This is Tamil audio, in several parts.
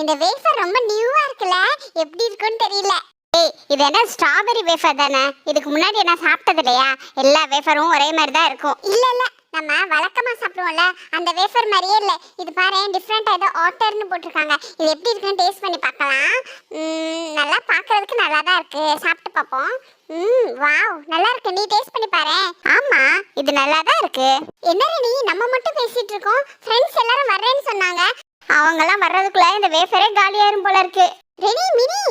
இந்த வேஃபர் ரொம்ப நியூவா இருக்குல்ல? எப்படி இருக்குன்னு தெரியல. ஏய் இது என்ன ஸ்ட்ராபெரி வேஃபர் தானே? இதுக்கு முன்னாடி நான் சாப்பிட்டது இல்லையா? எல்லா வேஃபரும் ஒரே மாதிரி தான் இருக்கும். இல்ல இல்ல. நம்ம வழக்கமா சாப்பிடுவோம்ல. அந்த வேஃபர் மாதிரியே இல்ல. இது பாரு டிஃப்ரெண்டா ஏதோ ஆட்டர்னு போட்டிருக்காங்க. இது எப்படி இருக்குன்னு டேஸ்ட் பண்ணி பார்க்கலாம். நல்லா பார்க்கிறதுக்கு நல்லா தான் இருக்கு. சாப்பிட்டு பார்ப்போம். ம் வாவ். நல்லா இருக்கு. நீ டேஸ்ட் பண்ணி பாரு. ஆமா இது நல்லா தான் இருக்கு. என்ன நீ? நம்ம மட்டும் பேசிட்டு இருக்கோம். ஃப்ரெண்ட்ஸ் எல்லாரும் வர்றேன்னு சொன்னாங்க. அவங்கெல்லாம் வர்றதுக்குள்ள இந்த வேஃபரே காலியாயிரும் போல இருக்கு. ரெனி மினி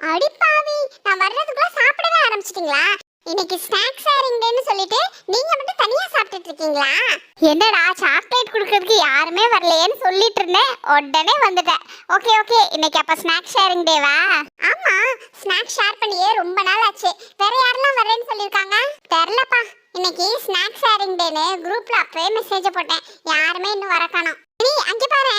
அடிப்பாவி. நான் வர்றதுக்குள்ள சாப்பிடவே ஆரம்பிச்சிட்டீங்களா? இன்னைக்கு ஸ்நாக்ஸ் ஷேரிங் சொல்லிட்டு நீங்க மட்டும் தனியா சாப்பிட்டுட்டு இருக்கீங்களா? என்னடா சாக்லேட் கொடுக்கறதுக்கு யாருமே வரலையேன்னு சொல்லிட்டு இருந்தேன். உடனே வந்துட்டேன். ஓகே ஓகே இன்னைக்கு அப்ப ஸ்நாக்ஸ் ஷேரிங் டேவா ஆமா ஸ்நாக்ஸ் ஷேர் பண்ணியே ரொம்ப நாள் ஆச்சு. வேற யாரெல்லாம் வரேன்னு சொல்லிருக்காங்க தெரியலப்பா. இன்னைக்கு ஸ்நாக்ஸ் ஷேரிங் டேன்னு குரூப்ல அப்பவே மெசேஜ் போட்டேன். யாருமே இன்னும் வர காணோம் நீ அங்க பாரு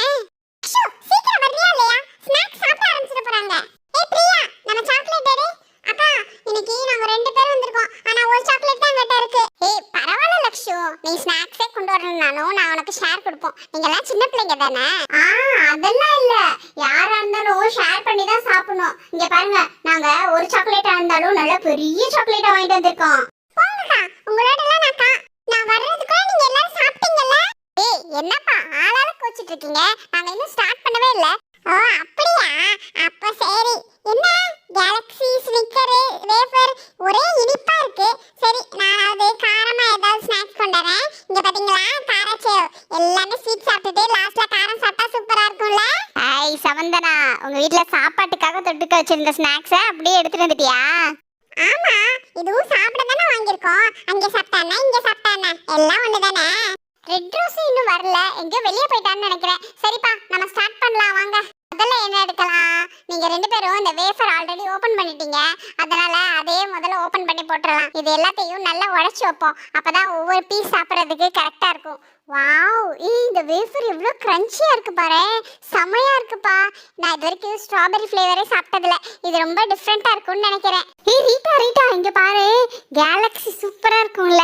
அஷு, சீக்கிரம் வர்றியா இல்லையா? ஸ்நாக்ஸ் சாப்பிட ஆரம்பிச்சிட போறாங்க. ஏய் பிரியா நம்ம சாக்லேட் எடு அக்கா இன்னைக்கு நாங்க ரெண்டு பேரும் வந்திருக்கோம். ஆனா ஒரு சாக்லேட் தான் என்கிட்ட இருக்கு. ஏய் பரவாயில்ல லக்ஷு. நீ ஸ்நாக்ஸே கொண்டு வரணும்னாலும் நான் உனக்கு ஷேர் கொடுப்போம். நீங்க எல்லாம் சின்ன பிள்ளைங்க தானே? ஆ அதெல்லாம் இல்ல. யாரா இருந்தாலும் ஷேர் பண்ணி தான் சாப்பிடணும். இங்க பாருங்க நாங்க ஒரு சாக்லேட்டா இருந்தாலும் நல்ல பெரிய சாக்லேட்டா வாங்கிட்டு வந்திருக்கோம். போங்கக்கா உங்களோட எல்லாம் நான் கா- நான் வர்றதுக்குள்ள நீங்க எல்லாரும் சாப்பிட்டீங்கல்ல? என்னப்பா ஆளால வச்சிட்டு இருக்கீங்க? நாங்க இன்னும் ஸ்டார்ட் பண்ணவே இல்ல. ஓ அப்படியா? அப்ப சரி. என்ன? கேலக்ஸி ஸ்னிக்கர் வேஃபர் ஒரே இனிப்பா இருக்கு. சரி நான் அது காரமா ஏதாவது ஸ்நாக்ஸ் கொண்டுறேன் இங்க பாத்தீங்களா? காராச்சேவ் எல்லாமே ஸ்வீட் சாப்பிட்டுட்டு லாஸ்ட்ல காரம் சாப்பிட்டா சூப்பரா இருக்கும்ல? ஐ சவந்தனா உங்க வீட்ல சாப்பாட்டுக்காக தொட்டுக்க வச்சிருந்த ஸ்நாக்ஸை அப்படியே எடுத்துட்டு வந்துட்டியா? ஆமா. இதுவும் சாப்பிட தானே வாங்கியிருக்கோம். அங்க சாப்பிட்டானா இங்க சாப்பிட்டானா? எல்லாம் ஒண்ணுதானே? ரெட் ரோஸ் இன்னும் வரல. எங்கேயோ வெளியே போயிட்டான்னு நினைக்கிறேன். சரிப்பா நம்ம ஸ்டார்ட் பண்ணலாம். வாங்க. முதல்ல என்ன எடுக்கலாம்? நீங்க ரெண்டு பேரும் இந்த வேஃபர் ஆல்ரெடி ஓபன் பண்ணிட்டீங்க. அதனால அதே முதல்ல ஓபன் பண்ணி போட்டுடலாம் இது எல்லாத்தையும் நல்லா உடைச்சு வைப்போம். அப்பதான் ஒவ்வொரு பீஸ் சாப்பிட்றதுக்கு கரெக்டா இருக்கும். வாவ் ஏய் இந்த வேஃபர் எவ்வளோ கிரன்ச்சியா இருக்கு பாரு. செமையா இருக்குப்பா. நான் இது வரைக்கும் ஸ்ட்ராபெரி ஃப்ளேவரே சாப்பிட்டதில்ல. இது ரொம்ப டிஃப்ரெண்டா இருக்கும்னு நினைக்கிறேன். ஏ ரீட்டா ரீட்டா இங்க பாரு. கேலக்ஸி சூப்பரா இருக்கும்ல.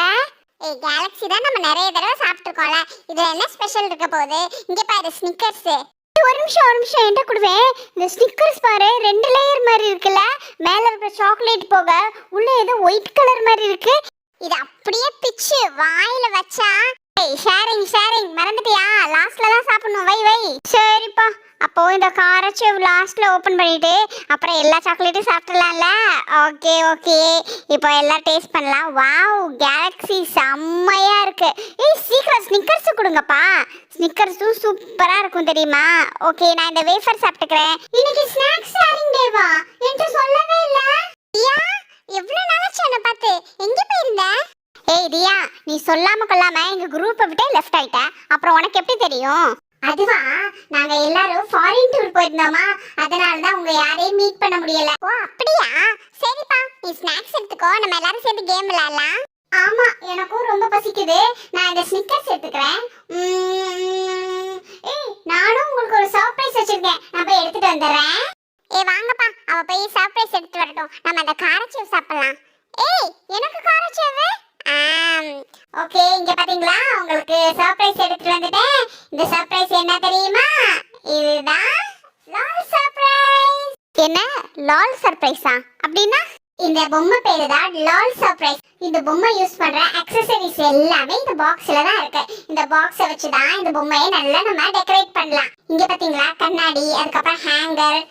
ஏய் கேலக்ஸி தான் நம்ம நிறைய தடவை சாப்பிட்டுருக்கோம்ல. இதுல என்ன ஸ்பெஷல் இருக்க போகுது? இங்க பாரு ஸ்னிக்கர்ஸ் ஒரு நிமிஷம் ஒரு நிமிஷம் என்கிட்ட கொடுவேன் இந்த ஸ்னிக்கர்ஸ் பாரு ரெண்டு லேயர் மாதிரி இருக்குல்ல. மேல இருக்கிற சாக்லேட் போக உள்ள ஏதோ ஒயிட் கலர் மாதிரி இருக்கு. இது அப்படியே பிச்சு வாயில வச்சா ஷேரிங் ஷேரிங் மறந்துட்டியா? லாஸ்ட்ல தான் சாப்பிடணும். வை வை. சரிப்பா. அப்போ இந்த காரச்சேவ் லாஸ்ட்ல ஓபன் பண்ணிட்டு அப்புறம் எல்லா சாக்லேட்டும் சாப்பிடலாம்ல? ஓகே ஓகே இப்போ எல்லாம் டேஸ்ட் பண்ணலாம். வாவ் கேலக்ஸி செம்மையா இருக்கு. ஏய் சீக்கிரம் ஸ்னிக்கர்ஸ் கொடுங்கப்பா. ஸ்னிக்கர்ஸும் சூப்பரா இருக்கும் தெரியுமா? ஓகே நான் இந்த வேஃபர் சாப்பிட்டுக்கிறேன். இன்னைக்கு ஸ்நாக்ஸ் ஷேரிங் டேவா என்கிட்ட சொல்லவே இல்லை ரியா எவ்வளவு நாளாச்சு என்ன பார்த்து எங்க போயிருந்த ஏய் ரியா நீ சொல்லாம கொள்ளாம எங்க குரூப்பை விட்டே லெஃப்ட் ஆயிட்ட. அப்புறம் உனக்கு எப்படி தெரியும்? அதுவா நாங்க எல்லாரும் ஃபாரின் டூர் போயிருந்தோமா? அதனால தான் உங்க யாரையும் மீட் பண்ண முடியல. ஓ அப்படியா? சரிப்பா நீ ஸ்நாக்ஸ் எடுத்துக்கோ. நம்ம எல்லாரும் சேர்ந்து கேம் விளையாடலாம். ஆமா எனக்கும் ரொம்ப பசிக்குது. நான் இந்த ஸ்னிக்கர்ஸ் எடுத்துக்கிறேன். உம், ஏய் நானும் உங்களுக்கு ஒரு சர்ப்ரைஸ் வச்சிருக்கேன். நான் போய் எடுத்துட்டு வந்துடுறேன். ஏய் வாங்கப்பா. அவ போய் சர்ப்ரைஸ் எடுத்து வரட்டும். நம்ம அந்த காரச்சேவ் சாப்பிடலாம். ஏய் எனக்கு காரச்சேவு ஓகே இங்க பாத்தீங்களா? உங்களுக்கு சர்ப்ரைஸ் எடுத்துட்டு வந்துட்டேன். இந்த சர்ப்ரைஸ் என்ன தெரியுமா? இதுதான் லால் சர்ப்ரைஸ் என்ன? லால் சர்ப்ரைஸா அப்படின்னா இந்த பொம்மை பேரு தான் லால் சர்ப்ரைஸ் இந்த பொம்மை யூஸ் பண்ற அக்சசரிஸ் எல்லாமே இந்த பாக்ஸ்ல தான் இருக்கு. இந்த பாக்ஸை வச்சு தான் இந்த பொம்மையை நல்லா நம்ம டெக்கரேட் பண்ணலாம். இங்க பாத்தீங்களா? கண்ணாடி அதுக்கப்புறம் ஹேங்கர்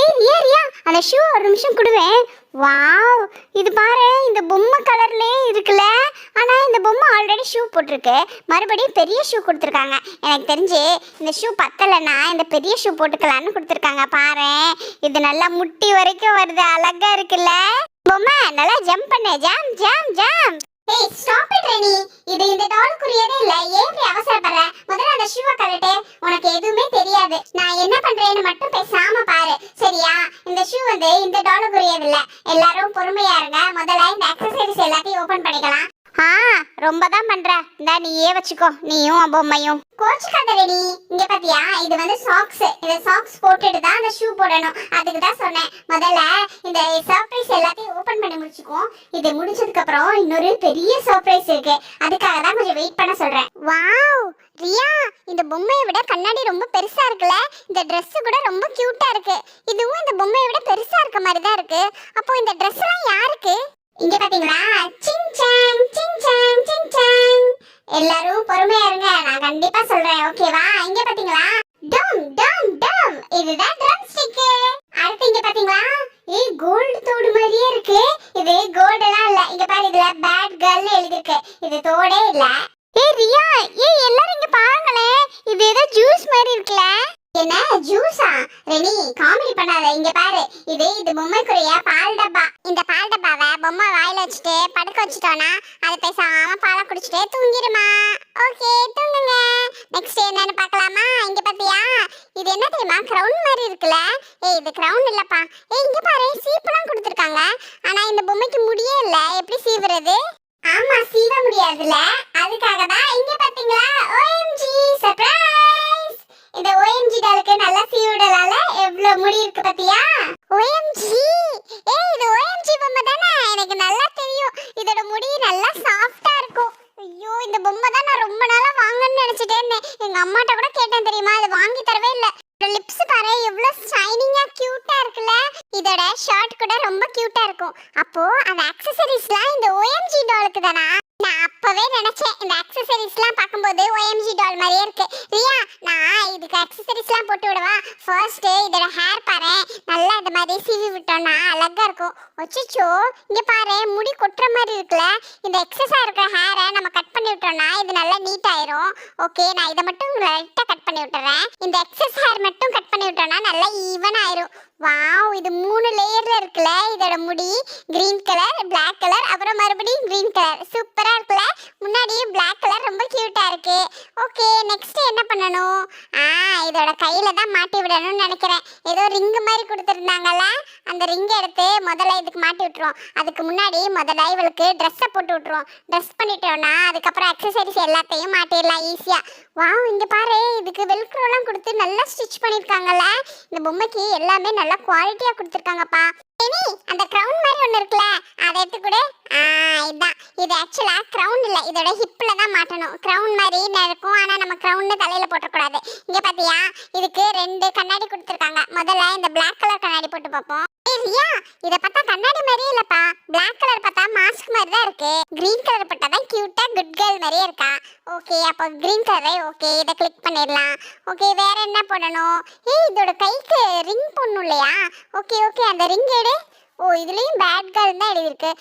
ஏய் ரியா ரியா அந்த ஷூ ஒரு நிமிஷம் கொடுவேன். வாவ் இது பாரு. இந்த பொம்மை கலர்லயே இருக்குல்ல. ஆனா இந்த பொம்மை ஆல்ரெடி ஷூ போட்டிருக்கு. மறுபடியும் பெரிய ஷூ கொடுத்துருக்காங்க. எனக்கு தெரிஞ்சு இந்த ஷூ பத்தலைன்னா இந்த பெரிய ஷூ போட்டுக்கலான்னு கொடுத்துருக்காங்க. பாரு இது நல்லா முட்டி வரைக்கும் வருது. அழகா இருக்குல்ல. பொம்மை நல்லா ஜம்ப் பண்ணு. ஜாம் ஜாம் ஜாம் ஏய் ஸ்டாப் இட் ரெனி. இது இந்த டாலுக்குரியதே இல்ல. ஏன் இப்படி அவசரப்படுற? முதல்ல அந்த ஷூவை கழட்டு. உனக்கு எதுவுமே தெரியாது. நான் என்ன பண்றேன்னு மட்டும் பேசாம இந்த இந்த டாலர் இல்ல எல்லாரும் பொறுமையா இருங்க. முதல்ல இந்த எக்ஸசைஸ் எல்லாத்தையும் ஓபன் பண்ணிக்கலாம். ஆ. ரொம்ப தான் பண்ற. இந்தா நீயே வச்சுக்கோ. நீயும் பொம்மையும் கோச்சுக்காத ரெடி இங்க பாத்தியா? இது வந்து சாக்ஸ் இந்த சாக்ஸ் போட்டுட்டு தான் அந்த ஷூ போடணும். அதுக்கு தான் சொன்னேன். முதல்ல இந்த சர்ப்ரைஸ் எல்லாத்தையும் ஓபன் பண்ணி முடிச்சுக்குவோம். இது முடிச்சதுக்கு அப்புறம் இன்னொரு பெரிய சர்ப்ரைஸ் இருக்கு. அதுக்காக தான் கொஞ்சம் வெயிட் பண்ண சொல்றேன். வாவ் ரியா இந்த பொம்மையை விட கண்ணாடி ரொம்ப பெருசா இருக்குல்ல? இந்த Dress கூட ரொம்ப கியூட்டா இருக்கு. இதுவும் இந்த பொம்மையை விட பெருசா இருக்க மாதிரி தான் இருக்கு. அப்போ இந்த Dress எல்லாம் யாருக்கு? இங்க பாத்தீங்களா? எல்லாரும் பொறுமையா இருங்க. நான் கண்டிப்பா சொல்றேன். ஓகேவா இங்க பாத்தீங்களா? டம் டம் டம். இதுதான் ட்ரம் ஸ்டிக் அடுத்து இங்க பாத்தீங்களா? ஏய் கோல்டு தோடு மாதிரியே இருக்கு. இது கோல்டு எல்லாம் இல்ல. இங்க பாரு இதுல பேட் கேர்ள்னு எழுதிருக்கு இது தோடே இல்ல. ஏய் ரியா ஏய் எல்லாரும் இங்க பாருங்களேன். இது ஏதோ ஜூஸ் மாதிரி இருக்குல என்ன ஜூஸா? ரெனி காமெடி பண்ணாத இங்க பாரு. இது இது பொம்மைக்குரிய பால் டப்பா. இந்த பால் டப்பாவை பொம்மை வாயில வச்சுட்டு படுக்க வச்சுட்டோம்னா அது பேசாம பாலை குடிச்சிட்டு தூங்கிடுமா ஓகே தூங்குங்க. நெக்ஸ்ட் என்னன்னு பார்க்கலாமா? இங்க பாத்தியா? இது என்ன தெரியுமா? கிரவுன் மாதிரி இருக்குல்ல? ஏய் இது கிரவுன் இல்லப்பா. ஏய் இங்க பாரு சீப்புலாம் கொடுத்துருக்காங்க. ஆனா இந்த பொம்மைக்கு முடியே இல்ல. எப்படி சீவுறது? ஆமா சீவ முடியாதுல அதுக்காக தான் இங்க பாத்தீங்களா? ஓஎம்ஜி சர்ப்ரைஸ் இந்த ஓஎம்ஜி டாலுக்கு நல்லா சீவுடலால. எவ்வளவு முடி இருக்கு பாத்தியா? ஓஎம்ஜி ஏய் இது ஓஎம்ஜி பொம்மை தானே? எனக்கு நல்லா தெரியும். இதோட முடி நல்லா சாஃப்டா இருக்கும். ஐயோ இந்த பொம்மை தான் நான் ரொம்ப நாளா வாங்கணும்னு நினைச்சிட்டே இருந்தேன். எங்க அம்மாட்ட கூட கேட்டேன் தெரியுமா அது வாங்கி தரவே இல்ல லிப்ஸ் பாரு எவ்வளவு ஷைனிங்கா கியூட்டா இருக்குல்ல இதோட ஷர்ட் கூட ரொம்ப கியூட்டா இருக்கும் அப்போ அந்த அக்சசரிஸ்லாம் இந்த ஓஎம்ஜி டாலுக்கு தானா நான் அப்பவே நினைச்சேன் இந்த அக்சசரிஸ்லாம் பார்க்கும்போது ஓஎம்ஜி டால் மாதிரியே இருக்கு ரியா நான் இதுக்கு அக்சசரிஸ்லாம் போட்டு விடவா? ஃபர்ஸ்ட் இதோட ஹேர் பாரு. நல்லா இந்த மாதிரி சீவி விட்டோம்னா அழகா இருக்கும். ஒச்சிச்சோ இங்கே பாரு முடி கொட்டுற மாதிரி இருக்குல்ல? இந்த எக்ஸஸாக இருக்கிற ஹேரை நம்ம கட் பண்ணி விட்டோம்னா இது நல்லா நீட் ஆயிரும். ஓகே நான் இதை மட்டும் லைட்டாக கட் பண்ணி விட்டுறேன். இந்த எக்ஸஸ் ஹேர் மட்டும் கட் பண்ணி விட்டோம்னா நல்லா ஈவன் ஆயிரும். வாவ் இது மூணு லேயர்ல இருக்குல்ல? இதோட முடி கிரீன் கலர் பிளாக் கலர் அப்புறம் மறுபடியும் கிரீன் கலர் சூப்பரா இருக்குல்ல? முன்னாடியே பிளாக் கலர் ரொம்ப கியூட்டா இருக்கு. ஓகே நெக்ஸ்ட் என்ன பண்ணணும்? ஆ இதோட கையில தான் மாட்டி விடணும்னு நினைக்கிறேன். ஏதோ ரிங் மாதிரி கொடுத்துருந்தாங்கல்ல? அந்த ரிங் எடுத்து முதல்ல இதுக்கு மாட்டி விட்டுருவோம். அதுக்கு முன்னாடி முதல்ல இவளுக்கு ட்ரெஸ்ஸை போட்டு விட்டுருவோம். ட்ரெஸ் பண்ணிட்டோம்னா அதுக்கப்புறம் அக்சசரிஸ் எல்லாத்தையும் மாட்டிடலாம் ஈஸியா வாவ் இங்க பாரு இதுக்கு வெல்க்ரோலாம் கொடுத்து நல்லா ஸ்டிச் பண்ணியிருக்காங்கல்ல இந்த பொம்மைக்கு எல்லாமே நல்லா குவாலிட்டியாக கொடுத்துருக்காங்கப்பா. இனி அந்த க்ரௌன் மாதிரி ஒன்று இருக்குல்ல அதை எடுத்து கொடு. ஆ இதான். இது ஆக்சுவலாக க்ரௌன் இல்லை இதோட ஹிப்பில் தான் மாட்டணும். க்ரௌன் மாதிரி இருக்கும் ஆனால் நம்ம கிரவுன் தலையில் போட்டக்கூடாது. இங்க பார்த்தியா இதுக்கு ரெண்டு கண்ணாடி கொடுத்துருக்காங்க. முதல்ல இந்த பிளாக் கலர் கண்ணாடி போட்டு பார்ப்போம். ஏய் இத பார்த்தா கண்ணாடி மாதிரியே இல்லப்பா. பிளாக் கலர் பார்த்தா மாஸ்க் மாதிரி தான் இருக்கு. கிரீன் கலர் பார்த்தா தான் கியூட்டா குட் கேர்ள் மாதிரியே இருக்கா? ஓகே அப்போ கிரீன் கலரே ஓகே இதை கிளிக் பண்ணிடலாம். ஓகே வேற என்ன பண்ணணும் ஏய் இதோட கைக்கு ரிங் போடணும் இல்லையா? ஓகே ஓகே அந்த ரிங் எடு. ஓ இதுலயும் பேட் கேர்ள் தான் எழுதியிருக்கு.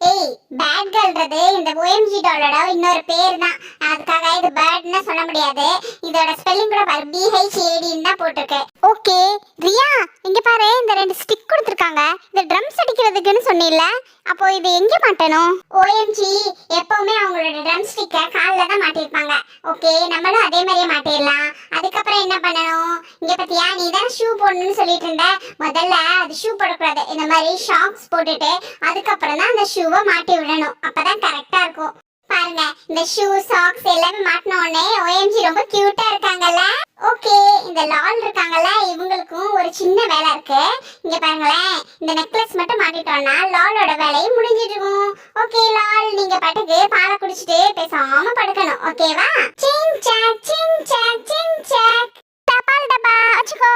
ஏய் பேட் கேர்ள்ன்றது இந்த ஓஎம்ஜி டாலோட இன்னொரு பேர் தான் அதுக்காக இது பேட்னு சொல்ல முடியாது. இதோட ஸ்பெல்லிங் கூட பாரு பிஹெச்ஏடின்னு தான் போட்டிருக்கு. ஓகே ரியா இங்க பாரு இந்த ரெண்டு ஸ்டிக் கொடுத்துருக்காங்க. இந்த ட்ரம்ஸ் அடிக்கிறதுக்குன்னு சொன்னீல்ல அப்போ இது எங்க மாட்டணும்? ஓஎம்ஜி எப்பவுமே அவங்களோட ட்ரம் ஸ்டிக்கை காலில் தான் மாட்டிருப்பாங்க ஓகே நம்மளும் அதே மாதிரியே மாட்டிடலாம். அதுக்கப்புறம் என்ன பண்ணணும்? இங்க பத்தியா நீ தான் ஷூ போடணும்னு சொல்லிட்டு இருந்த. முதல்ல அது ஷூ போடக்கூடாது. இந்த மாதிரி ஷாக்ஸ் போட்டுட்டு அதுக்கப்புறம் தான் அந்த ஷூவை மாட்டி விடணும். அப்பதான் கரெக்டா இருக்கும். பாருங்க இந்த ஷூ சாக்ஸ் எல்லாமே மாட்டின உடனே OMG ரொம்ப கியூட்டா இருக்காங்கல்ல? ஓகே இந்த லால் இருக்காங்கல்ல இவங்களுக்கும் ஒரு சின்ன வேலை இருக்கு. இங்க பாருங்களேன் இந்த நெக்லஸ் மட்டும் மாட்டிட்டோம்னா லாலோட வேலையும் முடிஞ்சிடும் ஓகே லால் நீங்க பாட்டுக்கு பாலை குடிச்சிட்டு பேசாம படுக்கணும். ஓகேவா சிங் சாக் சிங் சாக் சிங் சாக் தபால் டப்பா வச்சுக்கோ.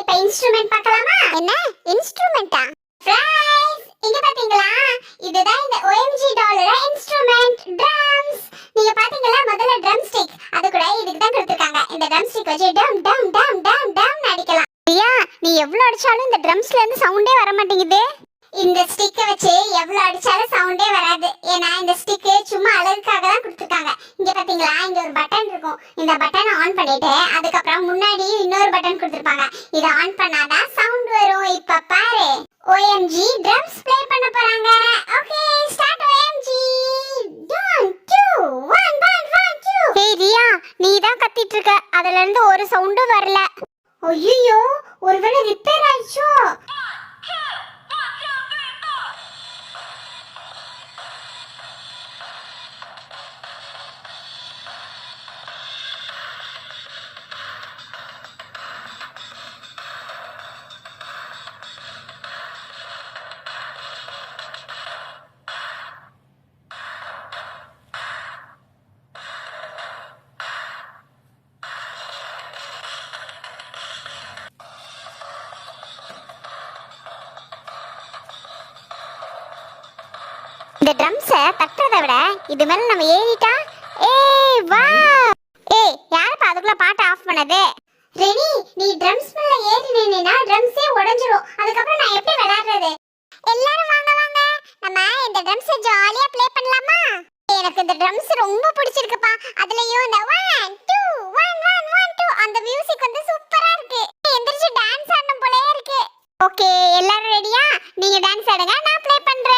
இப்ப இன்ஸ்ட்ருமெண்ட் பார்க்கலாமா? என்ன? இன்ஸ்ட்ருமெண்டா ஃப்ரைஸ் இங்க பாத்தீங்களா? இதுதான் இந்த ஓஎம்ஜி ட்ரம்ஸ்ல இருந்து சவுண்டே வர மாட்டேங்குது இந்த ஸ்டிக்கை வச்சு எவ்வளவு அடிச்சாலும் சவுண்டே வராது. ஏன்னா இந்த ஸ்டிக்கு சும்மா அழகுக்காக தான் கொடுத்துருக்காங்க. இங்க பாத்தீங்களா? இங்க ஒரு பட்டன் இருக்கும். இந்த பட்டனை ஆன் பண்ணிட்டு அதுக்கப்புறம் முன்னாடி இன்னொரு பட்டன் கொடுத்துருப்பாங்க. இதை ஆன் பண்ணாதான் சவுண்ட் வரும். இப்ப பாரு. OMG ட்ரம்ஸ் ப்ளே பண்ண போறாங்க. Okay start OMG One, two, Riya நீ தான் கத்திட்டு இருக்க. அதுல இருந்து ஒரு சவுண்டும் வரல. ஐயோ ஒருவேளை ரிப்பேர் ஆயிடுச்சோ? தட்டுறதை விட இது மேல நம்ம ஏறிட்டா ஏய் வா. ஏய் யாரப்பா அதுக்குள்ள பாட்டு ஆஃப் பண்ணது? ரெனி நீ ட்ரம்ஸ் மேல ஏறி நின்னா ட்ரம்ஸே உடைஞ்சிரும். அதுக்கப்புறம் நான் எப்படி விளையாடுறது? எல்லாரும் வாங்க வாங்க. நம்ம இந்த ட்ரம்ஸ் ஜாலியா ப்ளே பண்ணலாமா? எனக்கு இந்த ட்ரம்ஸ் ரொம்ப பிடிச்சிருக்குப்பா. அதுலயும் இந்த one two one one one two அந்த மியூசிக் வந்து சூப்பரா இருக்கு. எந்திரச்சு டான்ஸ் ஆடணும் போலயே இருக்கு. ஓகே எல்லாரும் ரெடியா நீங்க டான்ஸ் ஆடுங்க நான் ப்ளே பண்றேன்.